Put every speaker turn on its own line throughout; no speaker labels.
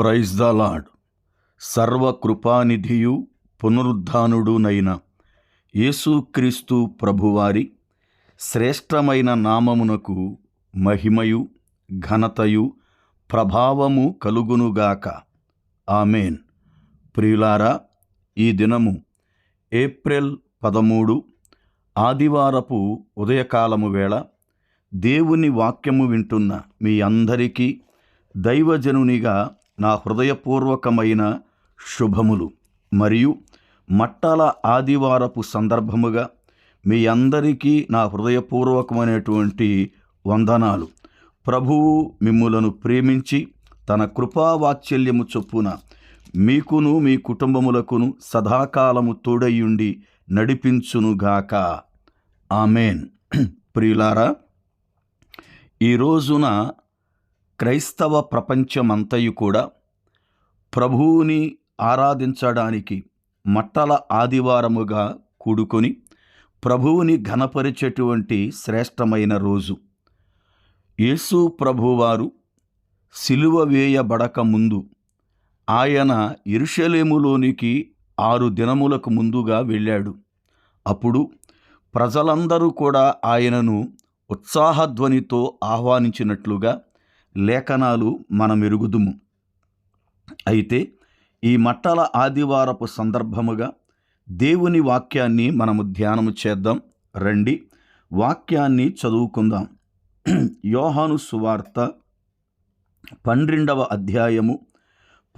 Praise the Lord సర్వకృపానిధియు పునరుద్ధానుడునైన యేసుక్రీస్తు ప్రభువారి శ్రేష్టమైన నామమునకు మహిమయు ఘనతయు ప్రభావము కలుగునుగాక. ఆమెన్. ప్రియులారా ఈ దినము ఏప్రిల్ పదమూడు ఆదివారపు ఉదయకాలము వేళ దేవుని వాక్యము వింటున్న మీ అందరికీ దైవజనునిగా నా హృదయపూర్వకమైన శుభములు. మరియు మట్టల ఆదివారపు సందర్భముగా మీ అందరికీ నా హృదయపూర్వకమైనటువంటి వందనాలు. ప్రభువు మిమ్ములను ప్రేమించి తన కృపావాత్సల్యము చొప్పున మీకును మీ కుటుంబములకును సదాకాలము తోడయ్యుండి నడిపించునుగాక. ఆమెన్. ప్రియులారా ఈ రోజున క్రైస్తవ ప్రపంచమంతయు కూడా ప్రభువుని ఆరాధించడానికి మట్టల ఆదివారముగా కూడుకొని ప్రభువుని ఘనపరిచేటువంటి శ్రేష్టమైన రోజు. యేసు ప్రభువారు సిలువ వేయబడక ముందు ఆయన ఇరుషలేములోనికి ఆరు దినములకు ముందుగా వెళ్ళాడు. అప్పుడు ప్రజలందరూ కూడా ఆయనను ఉత్సాహధ్వనితో ఆహ్వానించినట్లుగా లేఖనాలు మనం ఎరుగుదుము అయితే ఈ మట్టల ఆదివారపు సందర్భముగా దేవుని వాక్యాన్ని మనము ధ్యానము చేద్దాం. రండి వాక్యాన్ని చదువుకుందాం. యోహాను సువార్త పన్నెండవ అధ్యాయము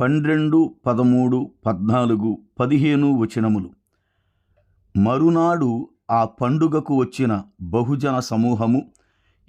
పన్నెండు పదమూడు పద్నాలుగు పదిహేను వచనములు. మరునాడు ఆ పండుగకు వచ్చిన బహుజన సమూహము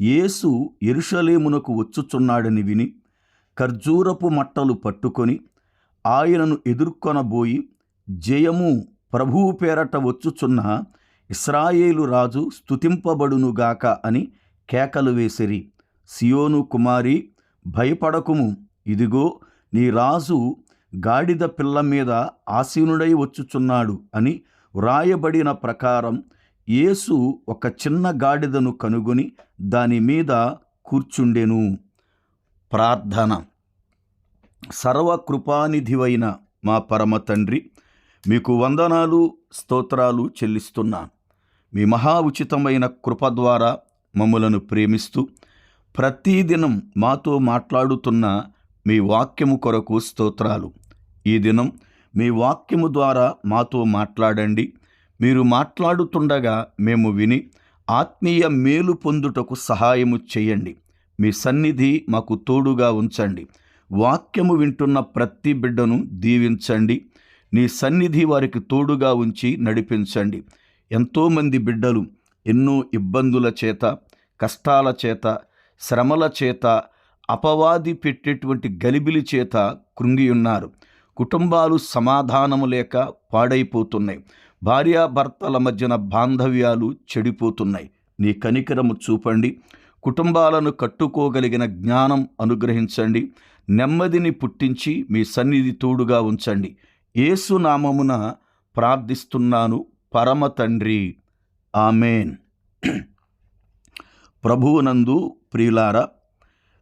యేసు ఎరుషలేమునకు వచ్చుచున్నాడని విని ఖర్జూరపు మట్టలు పట్టుకొని ఆయనను ఎదుర్కొనబోయి జయము ప్రభువు పేరట వచ్చుచున్న ఇస్రాయేలు రాజు స్తుతింపబడునుగాక అని కేకలు వేసిరి. సియోను కుమారి భయపడకుము. ఇదిగో నీ రాజు గాడిద పిల్ల మీద ఆసీనుడై వచ్చుచున్నాడు అని వ్రాయబడిన ప్రకారం యేసు ఒక చిన్న గాడిదను కనుగొని దాని మీద కూర్చుండెను. ప్రార్థన. సర్వకృపానిధివైన మా పరమ తండ్రి మీకు వందనాలు స్తోత్రాలు చెల్లిస్తున్నాను మీ మహా ఉచితమైన కృప ద్వారా మమ్మలను ప్రేమిస్తూ ప్రతిదినం మాతో మాట్లాడుతున్న మీ వాక్యము కొరకు స్తోత్రాలు. ఈ దినం మీ వాక్యము ద్వారా మాతో మాట్లాడండి. మీరు మాట్లాడుతుండగా మేము విని ఆత్మీయ మేలు పొందుటకు సహాయము చేయండి. మీ సన్నిధి మాకు తోడుగా ఉంచండి. వాక్యము వింటున్న ప్రతి బిడ్డను దీవించండి. నీ సన్నిధి వారికి తోడుగా ఉంచి నడిపించండి. ఎంతోమంది బిడ్డలు ఎన్నో ఇబ్బందుల చేత కష్టాల చేత శ్రమల చేత అపవాది పెట్టేటువంటి గలిబిలి చేత కృంగి ఉన్నారు. కుటుంబాలు సమాధానము లేక పాడైపోతున్నాయి. భార్యాభర్తల మధ్యన బాంధవ్యాలు చెడిపోతున్నాయి. నీ కనికరము చూపండి. కుటుంబాలను కట్టుకోగలిగిన జ్ఞానం అనుగ్రహించండి. నెమ్మదిని పుట్టించి మీ సన్నిధి తోడుగా ఉంచండి. ఏసునామమున ప్రార్థిస్తున్నాను పరమ తండ్రి. ఆమెన్. ప్రభువునందు ప్రియులారా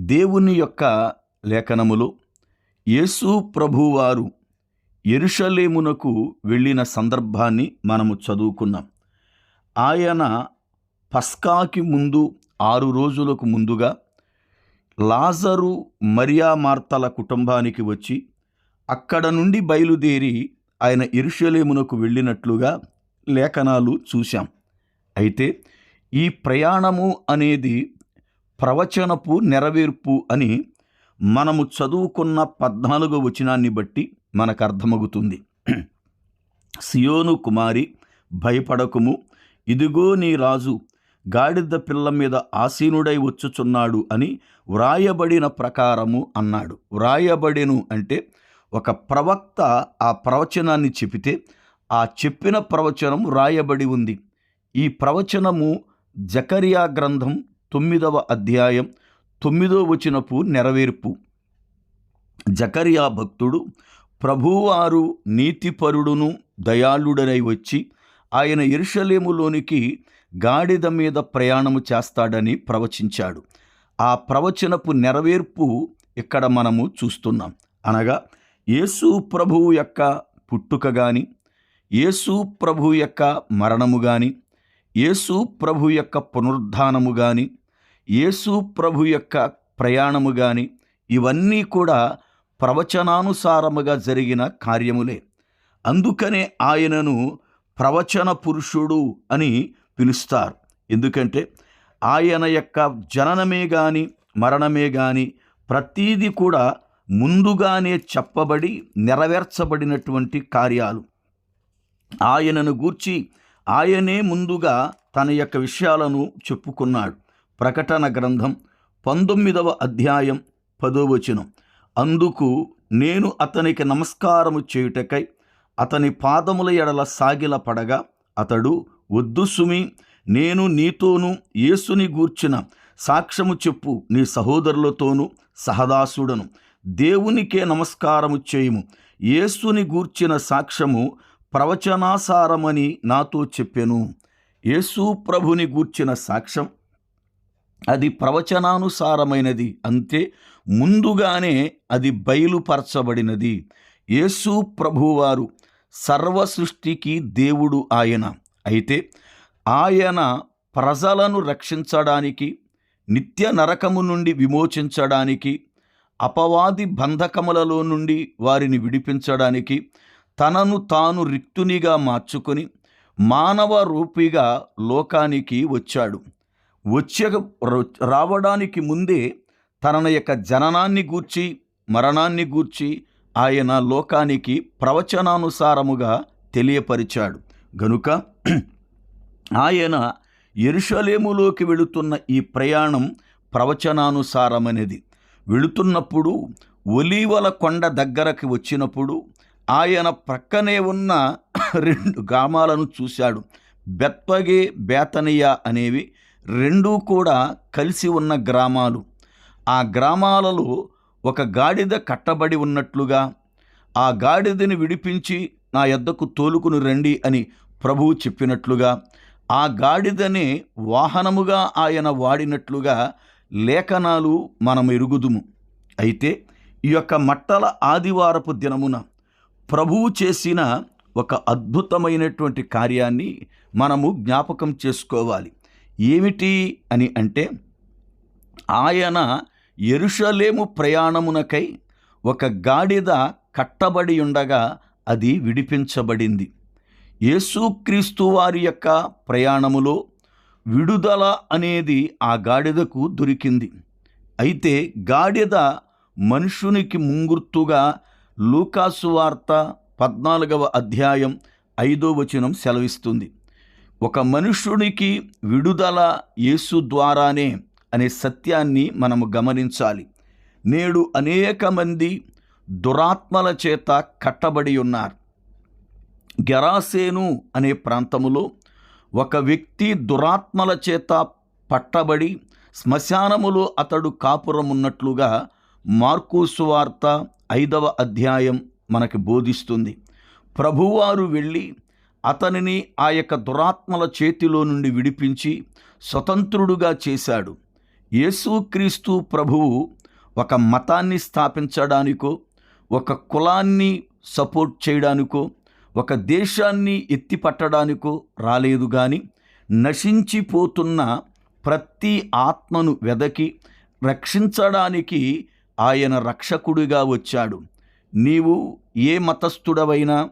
దేవుని యొక్క లేఖనములు యేసు ప్రభువారు ఎరుషలేమునకు వెళ్ళిన సందర్భాన్ని మనము చదువుకున్నాం. ఆయన పస్కాకి ముందు ఆరు రోజులకు ముందుగా లాజరు మరియా మార్తల కుటుంబానికి వచ్చి అక్కడ నుండి బయలుదేరి ఆయన ఎరుషలేమునకు వెళ్ళినట్లుగా లేఖనాలు చూశాం. అయితే ఈ ప్రయాణము అనేది ప్రవచనపు నెరవేర్పు అని మనము చదువుకున్న పద్నాలుగో వచనాన్ని బట్టి మనకర్థమవుతుంది సియోను కుమారి భయపడకుము. ఇదిగో నీ రాజు గాడిద పిల్ల మీద ఆసీనుడై వచ్చుచున్నాడు అని వ్రాయబడిన ప్రకారము అన్నాడు. వ్రాయబడిను అంటే ఒక ప్రవక్త ఆ ప్రవచనాన్ని చెబితే ఆ చెప్పిన ప్రవచనం వ్రాయబడి ఉంది. ఈ ప్రవచనము జకరియా గ్రంథం తొమ్మిదవ అధ్యాయం తొమ్మిదో వచనపు నెరవేర్పు. జకరియా భక్తుడు ప్రభువారు నీతిపరుడును దయాళుడనై వచ్చి ఆయన ఎరుషలేములోనికి గాడిద మీద ప్రయాణము చేస్తాడని ప్రవచించాడు. ఆ ప్రవచనపు నెరవేర్పు ఇక్కడ మనము చూస్తున్నాం. అనగా యేసు ప్రభువు యొక్క పుట్టుక గాని యేసు ప్రభు యొక్క మరణము గాని యేసు ప్రభు యొక్క పునరుద్ధానము గాని యేసు ప్రభు యొక్క ప్రయాణము గాని ఇవన్నీ కూడా ప్రవచనానుసారముగా జరిగిన కార్యములే. అందుకనే ఆయనను ప్రవచన పురుషుడు అని పిలుస్తారు. ఎందుకంటే ఆయన యొక్క జననమే గాని మరణమే గాని ప్రతీది కూడా ముందుగానే చెప్పబడి నెరవేర్చబడినటువంటి కార్యాలు. ఆయనను గూర్చి ఆయనే ముందుగా తన యొక్క విషయాలను చెప్పుకున్నాడు. ప్రకటన గ్రంథం పంతొమ్మిదవ అధ్యాయం పదో వచనం. అందుకు నేను అతనికి నమస్కారము చేయుటకై అతని పాదముల ఎడల సాగిల పడగా అతడు వద్దు సుమి నేను నీతోనూ యేసుని గూర్చిన సాక్ష్యము చెప్పు నీ సహోదరులతోనూ సహదాసుడను. దేవునికే నమస్కారము చేయుము. యేసుని గూర్చిన సాక్ష్యము ప్రవచనాసారమని నాతో చెప్పెను. యేసు ప్రభుని గూర్చిన సాక్ష్యం అది ప్రవచనానుసారమైనది. అంతే ముందుగానే అది బయలుపరచబడినది. యేసు ప్రభువారు సర్వ సృష్టికి దేవుడు ఆయన. అయితే ఆయన ప్రజలను రక్షించడానికి నిత్య నరకము నుండి విమోచించడానికి అపవాది బంధకములలో నుండి వారిని విడిపించడానికి తనను తాను రిక్తునిగా మార్చుకొని మానవ రూపిగా లోకానికి వచ్చాడు. వచ్చే రావడానికి ముందే తన యొక్క జననాన్ని గూర్చి మరణాన్ని గూర్చి ఆయన లోకానికి ప్రవచనానుసారముగా తెలియపరిచాడు. గనుక ఆయన ఎరుషలేములోకి వెళుతున్న ఈ ప్రయాణం ప్రవచనానుసారమనేది. వెళుతున్నప్పుడు ఒలీవల కొండ దగ్గరకు వచ్చినప్పుడు ఆయన ప్రక్కనే ఉన్న రెండు గ్రామాలను చూశాడు. బెత్పగే బేతనియా అనేవి రెండూ కూడా కలిసి ఉన్న గ్రామాలు. ఆ గ్రామాలలో ఒక గాడిద కట్టబడి ఉన్నట్లుగా ఆ గాడిదని విడిపించి నా యొద్దకు తోలుకుని రండి అని ప్రభువు చెప్పినట్లుగా ఆ గాడిదనే వాహనముగా ఆయన వాడినట్లుగా లేఖనాలు మనం ఎరుగుదుము అయితే ఈ యొక్క మట్టల ఆదివారపు దినమున ప్రభువు చేసిన ఒక అద్భుతమైనటువంటి కార్యాన్ని మనము జ్ఞాపకం చేసుకోవాలి. ఏమిటి అని అంటే ఆయన ఎరుషలేము ప్రయాణమునకై ఒక గాడిద కట్టబడి ఉండగా అది విడిపించబడింది. యేసుక్రీస్తు వారి యొక్క ప్రయాణములో విడుదల అనేది ఆ గాడిదకు దొరికింది. అయితే గాడిద మనుషునికి ముంగుర్తుగా లూకాసు వార్త పద్నాలుగవ అధ్యాయం ఐదో వచనం సెలవిస్తుంది. ఒక మనుషునికి విడుదల యేసు ద్వారానే అనే సత్యాన్ని మనము గమనించాలి. నేడు అనేక మంది దురాత్మల చేత కట్టబడి ఉన్నారు. గెరాసేను అనే ప్రాంతములో ఒక వ్యక్తి దురాత్మల చేత పట్టబడి శ్మశానములో అతడు కాపురం ఉన్నట్లుగా మార్కు సువార్త ఐదవ అధ్యాయం మనకి బోధిస్తుంది. ప్రభువారు వెళ్ళి అతనిని ఆ యొక్క దురాత్మల చేతిలో నుండి విడిపించి స్వతంత్రుడుగా చేశాడు. యేసుక్రీస్తు ప్రభువు ఒక మతాన్ని స్థాపించడానికో ఒక కులాన్ని సపోర్ట్ చేయడానికో ఒక దేశాన్ని ఎత్తిపట్టడానికో రాలేదు కానీ నశించిపోతున్న ప్రతి ఆత్మను వెదకి రక్షించడానికి ఆయన రక్షకుడిగా వచ్చాడు. నీవు ఏ మతస్థుడవైనా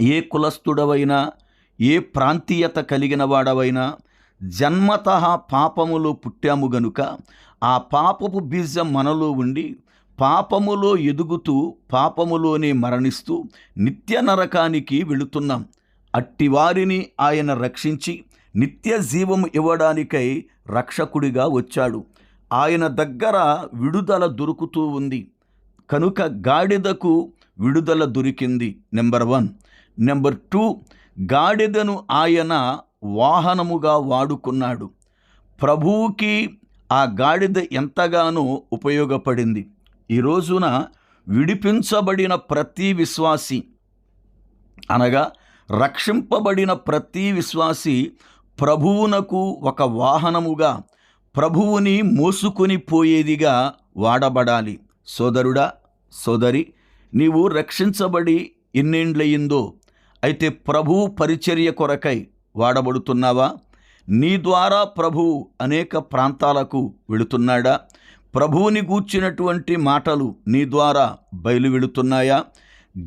ఏ కులస్థుడవైనా ఏ ప్రాంతీయత కలిగిన వాడవైనా జన్మత పాపములో పుట్టాము గనుక ఆ పాపపు బీజం మనలో ఉండి పాపములో ఎదుగుతూ పాపములోనే మరణిస్తూ నిత్య నరకానికి వెళుతున్నాం. అట్టివారిని ఆయన రక్షించి నిత్య జీవము ఇవ్వడానికై రక్షకుడిగా వచ్చాడు. ఆయన దగ్గర విడుదల దొరుకుతూ ఉంది. కనుక గాడిదకు విడుదల దొరికింది. Number one. నెంబర్ టూ గాడిదను ఆయన వాహనముగా వాడుకున్నాడు. ప్రభువుకి ఆ గాడిద ఎంతగానో ఉపయోగపడింది. ఈ రోజున విడిపించబడిన ప్రతి విశ్వాసి అనగా రక్షింపబడిన ప్రతి విశ్వాసి ప్రభువునకు ఒక వాహనముగా ప్రభువుని మోసుకొని పోయేదిగా వాడబడాలి. సోదరుడా సోదరి నీవు రక్షించబడి ఎన్నేండ్లయిందో అయితే ప్రభువు పరిచర్య కొరకై వాడబడుతున్నావా? నీ ద్వారా ప్రభువు అనేక ప్రాంతాలకు వెళుతున్నాడా? ప్రభువుని గూర్చినటువంటి మాటలు నీ ద్వారా బయలు వెళుతున్నాయా?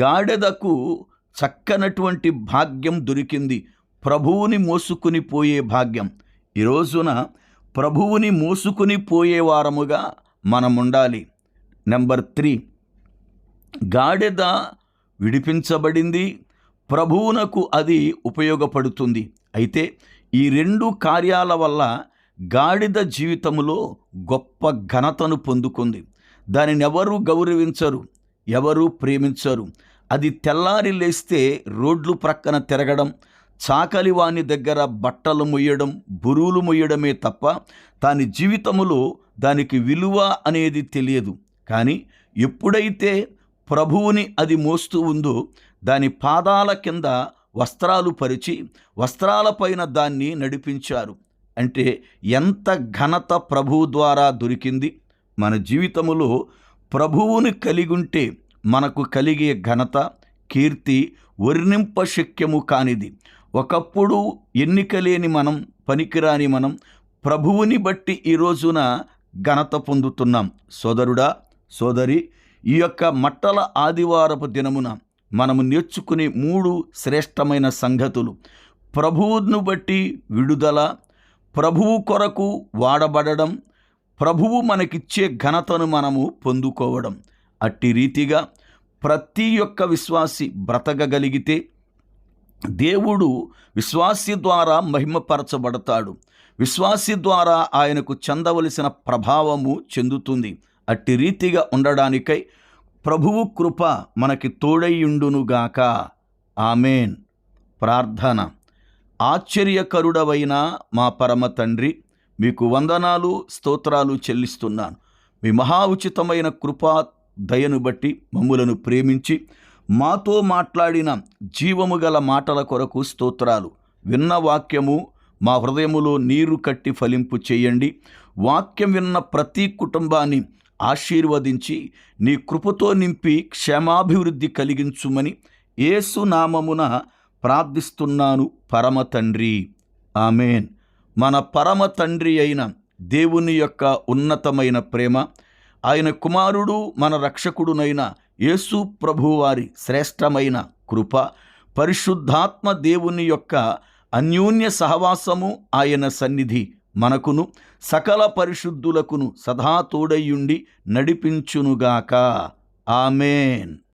గాడిదకు చక్కనటువంటి భాగ్యం దొరికింది. ప్రభువుని మోసుకుని పోయే భాగ్యం. ఈ రోజున ప్రభువుని మోసుకుని పోయే వారముగా మనం ఉండాలి నెంబర్ త్రీ. గాడిద విడిపించబడింది. ప్రభువునకు అది ఉపయోగపడుతుంది. అయితే ఈ రెండు కార్యాల వల్ల గాడిద జీవితంలో గొప్ప ఘనతను పొందుకుంది. దానిని ఎవరు గౌరవించరు? ఎవరు ప్రేమించరు? అది తెల్లారి లేస్తే రోడ్లు ప్రక్కన తిరగడం చాకలి వాని దగ్గర బట్టలు మొయ్యడం బురువులు మొయ్యడమే తప్ప దాని జీవితములో దానికి విలువ అనేది తెలియదు. కానీ ఎప్పుడైతే ప్రభువుని అది మోస్తూ ఉందో దాని పాదాల కింద వస్త్రాలు పరిచి వస్త్రాలపైన దాన్ని నడిపించారు. అంటే ఎంత ఘనత ప్రభువు ద్వారా దొరికింది. మన జీవితములో ప్రభువుని కలిగుంటే మనకు కలిగే ఘనత కీర్తి వర్ణింప శక్యము కానిది. ఒకప్పుడు ఎన్నిక లేని మనం పనికిరాని మనం ప్రభువుని బట్టి ఈ రోజున ఘనత పొందుతున్నాం. సోదరుడా సోదరి ఈ యొక్క మట్టల ఆదివారపు దినమున మనము నేర్చుకునే మూడు శ్రేష్టమైన సంగతులు. ప్రభువును బట్టి విడుదల ప్రభువు కొరకు వాడబడడం ప్రభువు మనకిచ్చే ఘనతను మనము పొందుకోవడం. అట్టి రీతిగా ప్రతి ఒక్క విశ్వాసి బ్రతకగలిగితే దేవుడు విశ్వాసి ద్వారా మహిమపరచబడతాడు. విశ్వాసి ద్వారా ఆయనకు చెందవలసిన ప్రభావము చెందుతుంది. అట్టి రీతిగా ఉండడానికై ప్రభువు కృప మనకి తోడయ్యుండునుగాక ఆమెన్. ప్రార్థన. ఆశ్చర్యకరుడవైన మా పరమ తండ్రి మీకు వందనాలు స్తోత్రాలు చెల్లిస్తున్నాను. మీ మహా ఉచితమైన కృపా దయను బట్టి మమ్ములను ప్రేమించి మాతో మాట్లాడిన జీవము గల మాటల కొరకు స్తోత్రాలు. విన్న వాక్యము మా హృదయములో నీరు కట్టి ఫలింపు చేయండి. వాక్యం విన్న ప్రతి కుటుంబాన్ని ఆశీర్వదించి నీ కృపతో నింపి క్షేమాభివృద్ధి కలిగించుమని యేసు నామమున ప్రార్థిస్తున్నాను పరమ తండ్రి. ఆమెన్. మన పరమ తండ్రి అయిన దేవుని యొక్క ఉన్నతమైన ప్రేమ ఆయన కుమారుడు మన రక్షకుడునైన యేసు ప్రభువారి శ్రేష్టమైన కృప పరిశుద్ధాత్మ దేవుని యొక్క అన్యోన్య సహవాసము ఆయన సన్నిధి. మనకును సకల పరిశుద్ధులకును సదా తోడయ్యుండి నడిపించునుగాక. ఆమెన్.